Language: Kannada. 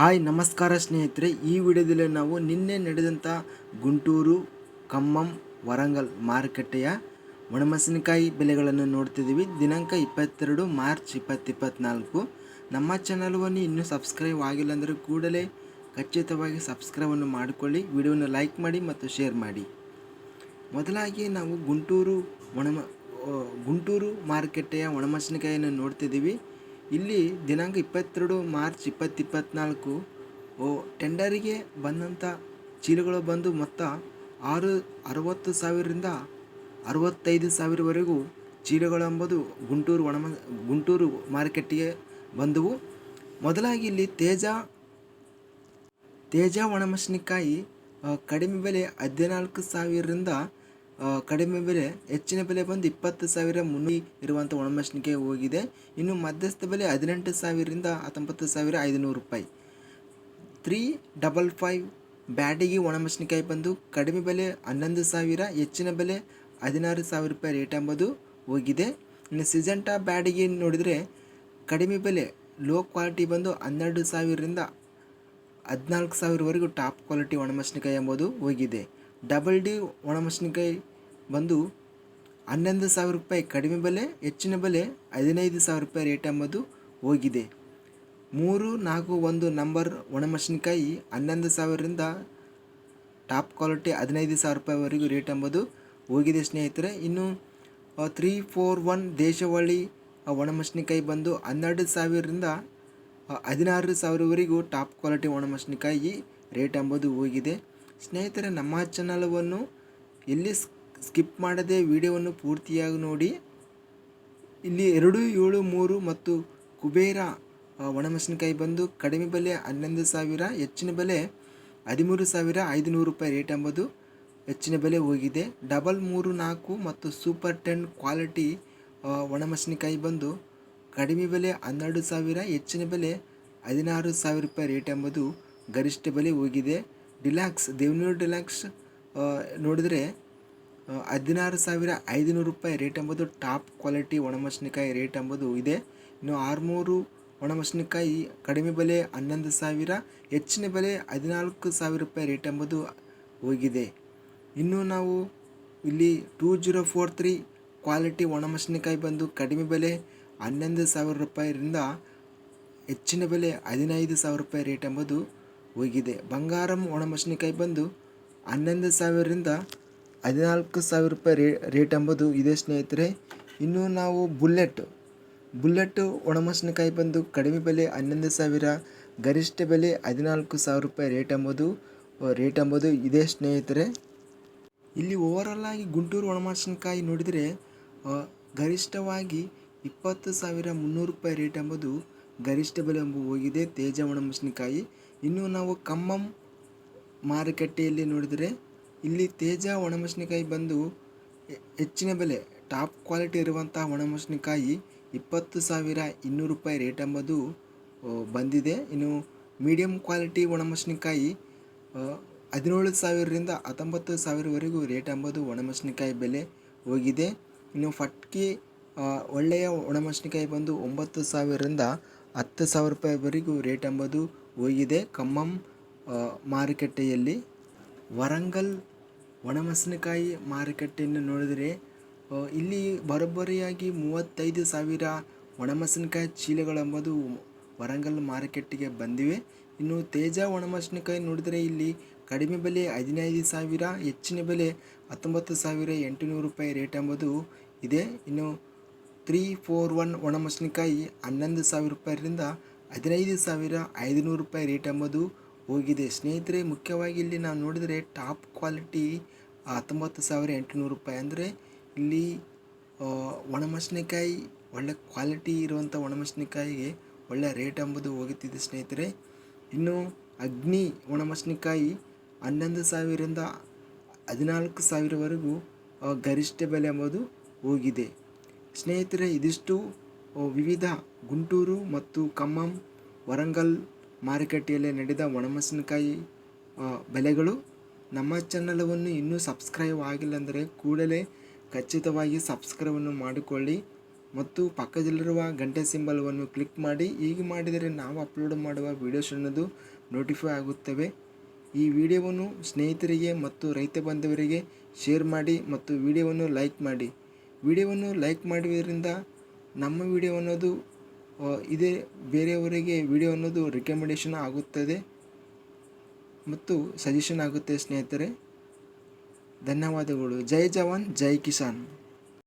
ಹಾಯ್, ನಮಸ್ಕಾರ ಸ್ನೇಹಿತರೆ. ಈ ವಿಡಿಯೋದಲ್ಲಿ ನಾವು ನಿನ್ನೆ ನಡೆದಂಥ ಗುಂಟೂರು, ಖಮ್ಮಂ, ವರಂಗಲ್ ಮಾರುಕಟ್ಟೆಯ ಒಣಮೆಣಸಿನಕಾಯಿ ಬೆಲೆಗಳನ್ನು ನೋಡ್ತಿದ್ದೀವಿ. ದಿನಾಂಕ ಇಪ್ಪತ್ತೆರಡು ಮಾರ್ಚ್ ಇಪ್ಪತ್ತಿಪ್ಪತ್ನಾಲ್ಕು. ನಮ್ಮ ಚಾನಲ್ವನ್ನು ಇನ್ನೂ ಸಬ್ಸ್ಕ್ರೈಬ್ ಆಗಿಲ್ಲ ಅಂದರೆ ಕೂಡಲೇ ಖಚಿತವಾಗಿ ಸಬ್ಸ್ಕ್ರೈಬನ್ನು ಮಾಡಿಕೊಳ್ಳಿ. ವಿಡಿಯೋನ ಲೈಕ್ ಮಾಡಿ ಮತ್ತು ಶೇರ್ ಮಾಡಿ. ಮೊದಲಾಗಿ ನಾವು ಗುಂಟೂರು ಒಣಮ ಗುಂಟೂರು ಮಾರುಕಟ್ಟೆಯ ಒಣಮೆಣಸಿನಕಾಯಿಯನ್ನು ನೋಡ್ತಿದ್ದೀವಿ. ಇಲ್ಲಿ ದಿನಾಂಕ ಇಪ್ಪತ್ತೆರಡು ಮಾರ್ಚ್ ಇಪ್ಪತ್ತಿಪ್ಪತ್ನಾಲ್ಕು, ಓ, ಟೆಂಡರಿಗೆ ಬಂದಂಥ ಚೀಲಗಳು ಬಂದು ಮೊತ್ತ ಆರು, ಅರವತ್ತು ಸಾವಿರದಿಂದ ಅರವತ್ತೈದು ಸಾವಿರವರೆಗೂ ಚೀಲಗಳೆಂಬುದು ಗುಂಟೂರು ಒಣಮ, ಗುಂಟೂರು ಮಾರುಕಟ್ಟೆಗೆ ಬಂದವು. ಮೊದಲಾಗಿ ಇಲ್ಲಿ ತೇಜ ತೇಜ ಒಣಮೆಣಸಿನಕಾಯಿ ಕಡಿಮೆ ಬೆಲೆ ಹದಿನಾಲ್ಕು ಸಾವಿರದಿಂದ ಕಡಿಮೆ ಬೆಲೆ, ಹೆಚ್ಚಿನ ಬೆಲೆ ಬಂದು ಇಪ್ಪತ್ತು ಸಾವಿರ ಮುನ್ನೂರು ಇರುವಂಥ ಒಣಮೆಣಸಿನಕಾಯಿ ಹೋಗಿದೆ. ಇನ್ನು ಮಧ್ಯಸ್ಥ ಬೆಲೆ ಹದಿನೆಂಟು ಸಾವಿರದಿಂದ ಹತ್ತೊಂಬತ್ತು ಸಾವಿರ ಐದುನೂರು ರೂಪಾಯಿ. ತ್ರೀ ಡಬಲ್ ಫೈವ್ ಬ್ಯಾಡಿಗೆ ಒಣಮೆಣಸಿನಕಾಯಿ ಬಂದು ಕಡಿಮೆ ಬೆಲೆ ಹನ್ನೊಂದು ಸಾವಿರ, ಹೆಚ್ಚಿನ ಬೆಲೆ ಹದಿನಾರು ಸಾವಿರ ರೂಪಾಯಿ ರೇಟ್ ಎಂಬುದು ಹೋಗಿದೆ. ಇನ್ನು ಸಿಜೆಂಟಾ ಬ್ಯಾಡಿಗೆ ನೋಡಿದರೆ ಕಡಿಮೆ ಬೆಲೆ ಲೋ ಕ್ವಾಲಿಟಿ ಬಂದು ಹನ್ನೆರಡು ಸಾವಿರದಿಂದ ಹದಿನಾಲ್ಕು ಸಾವಿರವರೆಗೂ ಟಾಪ್ ಕ್ವಾಲಿಟಿ ಒಣಮೆಣಸಿನಕಾಯಿ ಎಂಬುದು ಹೋಗಿದೆ. ಡಬಲ್ ಡಿ ಒಣಮೆಣಸಿನಕಾಯಿ ಬಂದು ಹನ್ನೊಂದು ಸಾವಿರ ರೂಪಾಯಿ ಕಡಿಮೆ ಬೆಲೆ, ಹೆಚ್ಚಿನ ಬೆಲೆ ಹದಿನೈದು ಸಾವಿರ ರೂಪಾಯಿ ರೇಟ್ ಎಂಬುದು ಹೋಗಿದೆ. ಮೂರು, ನಾಲ್ಕು, ಒಂದು ನಂಬರ್ ಒಣಮೆಣಸಿನಕಾಯಿ ಹನ್ನೊಂದು ಸಾವಿರದಿಂದ ಟಾಪ್ ಕ್ವಾಲಿಟಿ ಹದಿನೈದು ಸಾವಿರ ರೂಪಾಯಿವರೆಗೂ ರೇಟ್ ಎಂಬುದು ಹೋಗಿದೆ ಸ್ನೇಹಿತರೆ. ಇನ್ನು ತ್ರೀ ಫೋರ್ ಒನ್ ದೇಶವಳ್ಳಿ ಒಣಮೆಣಸಿನಕಾಯಿ ಬಂದು ಹನ್ನೆರಡು ಸಾವಿರದಿಂದ ಹದಿನಾರು ಸಾವಿರವರೆಗೂ ಟಾಪ್ ಕ್ವಾಲಿಟಿ ಒಣಮೆಣಸಿನಕಾಯಿ ರೇಟ್ ಎಂಬುದು ಹೋಗಿದೆ. ಸ್ನೇಹಿತರೆ, ನಮ್ಮ ಚಾನಲವನ್ನು ಎಲ್ಲಿ ಸ್ಕಿಪ್ ಮಾಡದೆ ವಿಡಿಯೋವನ್ನು ಪೂರ್ತಿಯಾಗಿ ನೋಡಿ. ಇಲ್ಲಿ ಎರಡು, ಏಳು, ಮೂರು ಮತ್ತು ಕುಬೇರ ಒಣಮೆಣಸಿನಕಾಯಿ ಬಂದು ಕಡಿಮೆ ಬೆಲೆ ಹನ್ನೊಂದು ಸಾವಿರ, ಹೆಚ್ಚಿನ ಬೆಲೆ ಹದಿಮೂರು ಸಾವಿರ ಐದುನೂರು ರೂಪಾಯಿ ರೇಟ್ ಎಂಬುದು ಹೆಚ್ಚಿನ ಬೆಲೆ ಹೋಗಿದೆ. ಡಬಲ್ ಮೂರು ನಾಲ್ಕು ಮತ್ತು ಸೂಪರ್ ಟೆನ್ ಕ್ವಾಲಿಟಿ ಒಣಮೆಣಸಿನಕಾಯಿ ಬಂದು ಕಡಿಮೆ ಬೆಲೆ ಹನ್ನೆರಡು ಸಾವಿರ, ಹೆಚ್ಚಿನ ಬೆಲೆ ಹದಿನಾರು ಸಾವಿರ ರೂಪಾಯಿ ರೇಟ್ ಎಂಬುದು ಗರಿಷ್ಠ ಬೆಲೆ ಹೋಗಿದೆ. ಡಿಲ್ಯಾಕ್ಸ್ ದೇವನೂರು ಡಿಲ್ಯಾಕ್ಸ್ ನೋಡಿದರೆ ಹದಿನಾರು ಸಾವಿರ ಐದುನೂರು ರೂಪಾಯಿ ರೇಟ್ ಎಂಬುದು ಟಾಪ್ ಕ್ವಾಲಿಟಿ ಒಣಮೆಣಸಿನಕಾಯಿ ರೇಟ್ ಎಂಬುದು ಇದೆ. ಇನ್ನು ಆರುನೂರು ಒಣಮೆಣಸಿನಕಾಯಿ ಕಡಿಮೆ ಬೆಲೆ ಹನ್ನೊಂದು ಸಾವಿರ, ಹೆಚ್ಚಿನ ಬೆಲೆ ಹದಿನಾಲ್ಕು ಸಾವಿರ ರೂಪಾಯಿ ರೇಟ್ ಎಂಬುದು ಹೋಗಿದೆ. ಇನ್ನು ನಾವು ಇಲ್ಲಿ two zero four three quality ಒಣಮೆಣಸಿನಕಾಯಿ ಬಂದು ಕಡಿಮೆ ಬೆಲೆ ಹನ್ನೊಂದು ಸಾವಿರ ರೂಪಾಯಿಯಿಂದ ಹೆಚ್ಚಿನ ಬೆಲೆ ಹದಿನೈದು ಸಾವಿರ ರೂಪಾಯಿ ರೇಟ್ ಎಂಬುದು ಹೋಗಿದೆ. ಬಂಗಾರಂ ಒಣಮೆಣಸಿನಕಾಯಿ ಬಂದು ಹನ್ನೊಂದು ಸಾವಿರದಿಂದ ಹದಿನಾಲ್ಕು ಸಾವಿರ ರೂಪಾಯಿ ರೇ ರೇಟ್ ಎಂಬುದು ಇದೆ ಸ್ನೇಹಿತರೆ. ಇನ್ನು ನಾವು ಬುಲ್ಲೆಟ್ ಬುಲ್ಲೆಟ್ ಒಣಮೆಣಸಿನಕಾಯಿ ಬಂದು ಕಡಿಮೆ ಬೆಲೆ ಹನ್ನೊಂದು ಸಾವಿರ, ಗರಿಷ್ಠ ಬೆಲೆ ಹದಿನಾಲ್ಕು ಸಾವಿರ ರೂಪಾಯಿ ರೇಟ್ ಎಂಬುದು ರೇಟ್ ಎಂಬುದು ಇದೆ ಸ್ನೇಹಿತರೆ. ಇಲ್ಲಿ ಓವರಾಲ್ ಆಗಿ ಗುಂಟೂರು ಒಣಮೆಣಸಿನಕಾಯಿ ನೋಡಿದರೆ ಗರಿಷ್ಠವಾಗಿ ಇಪ್ಪತ್ತು ಸಾವಿರ ಮುನ್ನೂರು ರೂಪಾಯಿ ರೇಟ್ ಎಂಬುದು ಗರಿಷ್ಠ ಬೆಲೆ ಎಂಬ ಹೋಗಿದೆ ತೇಜ ಒಣಮೆಣಸಿನಕಾಯಿ. ಇನ್ನು ನಾವು ಖಮ್ಮಂ ಮಾರುಕಟ್ಟೆಯಲ್ಲಿ ನೋಡಿದರೆ ಇಲ್ಲಿ ತೇಜ ಒಣಮೆಣಸಿನಕಾಯಿ ಬಂದು ಹೆಚ್ಚಿನ ಬೆಲೆ, ಟಾಪ್ ಕ್ವಾಲಿಟಿ ಇರುವಂತಹ ಒಣಮೆಣಸಿನಕಾಯಿ ಇಪ್ಪತ್ತು ಸಾವಿರ ಇನ್ನೂರು ರೂಪಾಯಿ ರೇಟ್ ಎಂಬುದು ಬಂದಿದೆ. ಇನ್ನು ಮೀಡಿಯಂ ಕ್ವಾಲಿಟಿ ಒಣಮೆಣಸಿನಕಾಯಿ ಹದಿನೇಳು ಸಾವಿರದಿಂದ ಹತ್ತೊಂಬತ್ತು ಸಾವಿರವರೆಗೂ ರೇಟ್ ಎಂಬುದು ಒಣಮೆಣಸಿನಕಾಯಿ ಬೆಲೆ ಹೋಗಿದೆ. ಇನ್ನು ಫಟ್ಕಿ ಒಳ್ಳೆಯ ಒಣಮೆಣಸಿನಕಾಯಿ ಬಂದು ಒಂಬತ್ತು ಸಾವಿರದಿಂದ ಹತ್ತು ಸಾವಿರ ರೂಪಾಯಿವರೆಗೂ ರೇಟ್ ಎಂಬುದು ಹೋಗಿದೆ. ಖಮ್ಮಂ ಮಾರುಕಟ್ಟೆಯಲ್ಲಿ. ವರಂಗಲ್ ಒಣಮೆಣಸಿನಕಾಯಿ ಮಾರುಕಟ್ಟೆಯನ್ನು ನೋಡಿದರೆ ಇಲ್ಲಿ ಬರೋಬ್ಬರಿಯಾಗಿ ಮೂವತ್ತೈದು ಸಾವಿರ ಒಣಮೆಣಸಿನಕಾಯಿ ಚೀಲಗಳೆಂಬುದು ವರಂಗಲ್ ಮಾರುಕಟ್ಟೆಗೆ ಬಂದಿವೆ. ಇನ್ನು ತೇಜ ಒಣಮೆಣಸಿನಕಾಯಿ ನೋಡಿದರೆ ಇಲ್ಲಿ ಕಡಿಮೆ ಬೆಲೆ ಹದಿನೈದು ಸಾವಿರ, ಹೆಚ್ಚಿನ ಬೆಲೆ ಹತ್ತೊಂಬತ್ತು ಸಾವಿರ ಎಂಟುನೂರು ರೂಪಾಯಿ ರೇಟ್ ಎಂಬುದು ಇದೆ. ಇನ್ನು ತ್ರೀ ಫೋರ್ ಒನ್ ಒಣಮೆಣಸಿನಕಾಯಿ ಹನ್ನೊಂದು ಸಾವಿರ ರೂಪಾಯಿಯಿಂದ ಹದಿನೈದು ಸಾವಿರ ಐದುನೂರು ರೂಪಾಯಿ ರೇಟ್ ಎಂಬುದು ಹೋಗಿದೆ. ಸ್ನೇಹಿತರೆ, ಮುಖ್ಯವಾಗಿ ಇಲ್ಲಿ ನಾವು ನೋಡಿದರೆ ಟಾಪ್ ಕ್ವಾಲಿಟಿ ಹತ್ತೊಂಬತ್ತು ಸಾವಿರ ಎಂಟುನೂರು ರೂಪಾಯಿ. ಅಂದರೆ ಇಲ್ಲಿ ಒಣಮೆಣಸಿನಕಾಯಿ, ಒಳ್ಳೆ ಕ್ವಾಲಿಟಿ ಇರುವಂಥ ಒಣಮೆಣಸಿನಕಾಯಿಗೆ ಒಳ್ಳೆ ರೇಟ್ ಎಂಬುದು ಹೋಗುತ್ತಿದೆ ಸ್ನೇಹಿತರೆ. ಇನ್ನು ಅಗ್ನಿ ಒಣಮೆಣಸಿನಕಾಯಿ ಹನ್ನೊಂದು ಸಾವಿರದಿಂದ ಹದಿನಾಲ್ಕು ಸಾವಿರವರೆಗೂ ಗರಿಷ್ಠ ಬೆಲೆ ಎಂಬುದು ಹೋಗಿದೆ. ಸ್ನೇಹಿತರೆ, ಇದಿಷ್ಟು ವಿವಿಧ ಗುಂಟೂರು ಮತ್ತು ಖಮ್ಮಂ, ವರಂಗಲ್ ಮಾರುಕಟ್ಟೆಯಲ್ಲಿ ನಡೆದ ಒಣಮೆಣಸಿನಕಾಯಿ ಬೆಲೆಗಳು. ನಮ್ಮ ಚಾನಲವನ್ನು ಇನ್ನೂ ಸಬ್ಸ್ಕ್ರೈಬ್ ಆಗಿಲ್ಲ ಅಂದರೆ ಕೂಡಲೇ ಖಚಿತವಾಗಿ ಸಬ್ಸ್ಕ್ರೈಬನ್ನು ಮಾಡಿಕೊಳ್ಳಿ. ಮತ್ತು ಪಕ್ಕದಲ್ಲಿರುವ ಗಂಟೆ ಸಿಂಬಲ್ವನ್ನು ಕ್ಲಿಕ್ ಮಾಡಿ. ಹೀಗೆ ಮಾಡಿದರೆ ನಾವು ಅಪ್ಲೋಡ್ ಮಾಡುವ ವೀಡಿಯೋಸ್ ಅನ್ನೋದು ನೋಟಿಫೈ ಆಗುತ್ತವೆ. ಈ ವಿಡಿಯೋವನ್ನು ಸ್ನೇಹಿತರಿಗೆ ಮತ್ತು ರೈತ ಬಾಂಧವರಿಗೆ ಶೇರ್ ಮಾಡಿ ಮತ್ತು ವಿಡಿಯೋವನ್ನು ಲೈಕ್ ಮಾಡಿ. ವಿಡಿಯೋವನ್ನು ಲೈಕ್ ಮಾಡುವುದರಿಂದ ನಮ್ಮ ವಿಡಿಯೋ ಅನ್ನೋದು ಇದೇ ಬೇರೆಯವರಿಗೆ ವಿಡಿಯೋ ಅನ್ನೋದು ರಿಕಮೆಂಡೇಷನ್ ಆಗುತ್ತದೆ. ಮತ್ತು ಸಜೆಷನ್ ಆಗುತ್ತೆ ಸ್ನೇಹಿತರೆ. ಧನ್ಯವಾದಗಳು. ಜೈ ಜವಾನ್ ಜೈ ಕಿಸಾನ್.